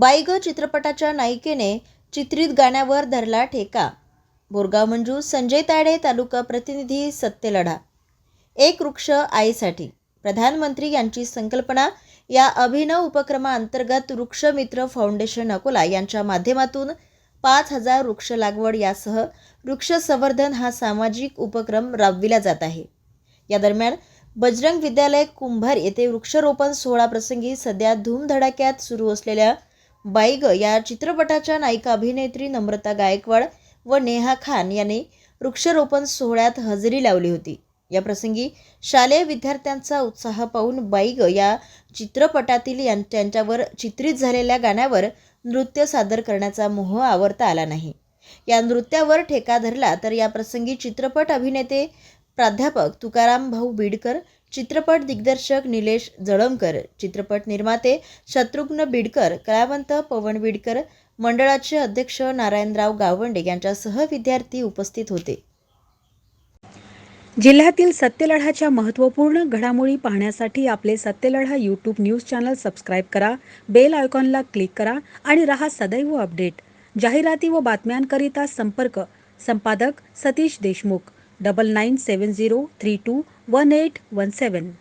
बाईग चित्रपटाच्या नायिकेने चित्रित गाण्यावर धरला ठेका. बोरगाव मंजू संजय ताडे तालुका प्रतिनिधी सत्यलढा. एक वृक्ष आईसाठी. प्रधानमंत्री यांची संकल्पना या अभिनव उपक्रमाअंतर्गत वृक्षमित्र फाउंडेशन अकोला यांच्या माध्यमातून पाच हजार वृक्ष लागवड यासह वृक्ष संवर्धन हा सामाजिक उपक्रम राबविला जात आहे. या दरम्यान बजरंग विद्यालय कुंभार येथे वृक्षरोपण सोहळा प्रसंगी सध्या धूमधडाक्यात सुरू असलेल्या बाईग या चित्रपटाच्या नायिका अभिनेत्री नम्रता गायकवाड व नेहा खान यांनी वृक्षारोपण सोहळ्यात हजेरी लावली होती. या प्रसंगी शालेय विद्यार्थ्यांचा उत्साह पाहून बाईग या चित्रपटातील यां त्यांच्यावर चित्रित झालेल्या गाण्यावर नृत्य सादर करण्याचा मोह आवरता आला नाही. या नृत्यावर ठेका धरला तर या प्रसंगी चित्रपट अभिनेते प्राध्यापक तुकाराम भाऊ बीडकर चित्रपट दिग्दर्शक निलेश जळमकर चित्रपट निर्माते शत्रुघ्न बिडकर कलावंत पवन बिडकर मंडळाचे अध्यक्ष नारायणराव गावंडे यांच्यासह विद्यार्थी उपस्थित होते. जिल्ह्यातील सत्यलढाच्या महत्त्वपूर्ण घडामोडी पाहण्यासाठी आपले Satyaladha YouTube news channel subscribe करा बेल आयकॉनला क्लिक करा आणि रहा सदैव अपडेट जाहिराती व बातम्यांकरिता संपर्क संपादक सतीश देशमुख. 9970321817.